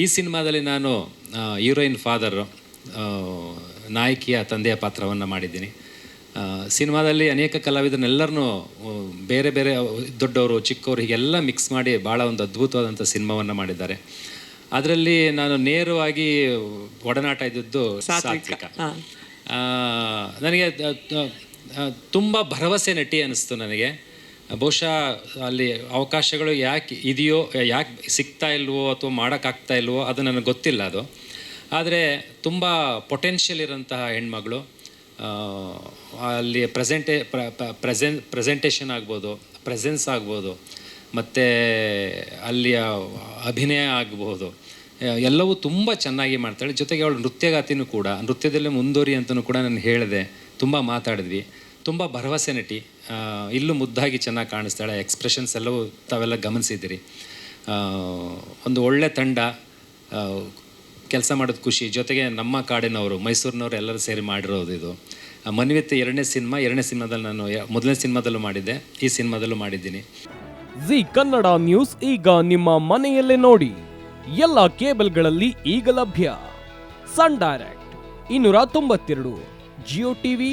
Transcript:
ಈ ಸಿನಿಮಾದಲ್ಲಿ ನಾನು ಹೀರೋಯಿನ್ ಫಾದರ್ ನಾಯಕಿಯ ತಂದೆಯ ಪಾತ್ರವನ್ನು ಮಾಡಿದ್ದೀನಿ. ಸಿನಿಮಾದಲ್ಲಿ ಅನೇಕ ಕಲಾವಿದರನ್ನೆಲ್ಲರನ್ನೂ ಬೇರೆ ಬೇರೆ ದೊಡ್ಡವರು ಚಿಕ್ಕವರು ಹೀಗೆಲ್ಲ ಮಿಕ್ಸ್ ಮಾಡಿ ಭಾಳ ಒಂದು ಅದ್ಭುತವಾದಂಥ ಸಿನಿಮಾವನ್ನು ಮಾಡಿದ್ದಾರೆ. ಅದರಲ್ಲಿ ನಾನು ನೇರವಾಗಿ ಒಡನಾಟ ಇದ್ದದ್ದು ಸಾತ್ವಿಕ. ನನಗೆ ತುಂಬ ಭರವಸೆ ನಟಿ ಅನ್ನಿಸ್ತು ನನಗೆ. ಬಹುಶಃ ಅಲ್ಲಿ ಅವಕಾಶಗಳು ಯಾಕೆ ಇದೆಯೋ, ಯಾಕೆ ಸಿಗ್ತಾ ಇಲ್ವೋ ಅಥವಾ ಮಾಡೋಕ್ಕಾಗ್ತಾ ಇಲ್ವೋ ಅದು ನನಗೆ ಗೊತ್ತಿಲ್ಲ ಅದು. ಆದರೆ ತುಂಬ ಪೊಟೆನ್ಷಿಯಲ್ ಇರೋಂತಹ ಹೆಣ್ಮಗಳು ಅಲ್ಲಿ ಪ್ರೆಸೆಂಟೇ ಪ್ರೆಸೆನ್ ಪ್ರೆಸೆಂಟೇಷನ್ ಆಗ್ಬೋದು ಪ್ರೆಸೆನ್ಸ್ ಆಗ್ಬೋದು, ಮತ್ತು ಅಲ್ಲಿಯ ಅಭಿನಯ ಆಗ್ಬೋದು ಎಲ್ಲವೂ ತುಂಬ ಚೆನ್ನಾಗಿ ಮಾಡ್ತಾಳೆ. ಜೊತೆಗೆ ಅವಳು ನೃತ್ಯಗಾತಿನೂ ಕೂಡ, ನೃತ್ಯದಲ್ಲೇ ಮುಂದುವರಿ ಅಂತಲೂ ಕೂಡ ನಾನು ಹೇಳಿದೆ, ತುಂಬ ಮಾತಾಡಿದ್ವಿ. ತುಂಬ ಭರವಸೆ ನಟಿ ಇಲ್ಲೂ ಮುದ್ದಾಗಿ ಚೆನ್ನಾಗಿ ಕಾಣಿಸ್ತಾಳೆ ಎಕ್ಸ್ಪ್ರೆಷನ್ಸ್ ಎಲ್ಲವೂ ತಾವೆಲ್ಲ ಗಮನಿಸಿದ್ದೀರಿ. ಒಂದು ಒಳ್ಳೆ ತಂಡ ಕೆಲಸ ಮಾಡೋದು ಖುಷಿ. ಜೊತೆಗೆ ನಮ್ಮ ಕಾಡಿನವರು, ಮೈಸೂರಿನವರು ಎಲ್ಲರೂ ಸೇರಿ ಮಾಡಿರೋದು ಇದು. ಮನ್ವಿತ್ ಎರಡನೇ ಸಿನಿಮಾ, ಎರಡನೇ ಸಿನಿಮಾದಲ್ಲಿ ನಾನು ಮೊದಲನೇ ಸಿನಿಮಾದಲ್ಲೂ ಮಾಡಿದ್ದೆ. ಈ ಸಿನಿಮಾದಲ್ಲೂ ಮಾಡಿದ್ದೀನಿ. ಜಿ ಕನ್ನಡ ನ್ಯೂಸ್ ಈಗ ನಿಮ್ಮ ಮನೆಯಲ್ಲೇ ನೋಡಿ. ಎಲ್ಲ ಕೇಬಲ್ಗಳಲ್ಲಿ ಈಗ ಲಭ್ಯ. ಸನ್ ಡೈರೆಕ್ಟ್, ಇನ್ನೂರ ತೊಂಬತ್ತೆರಡು, ಜಿಯೋ ಟಿವಿ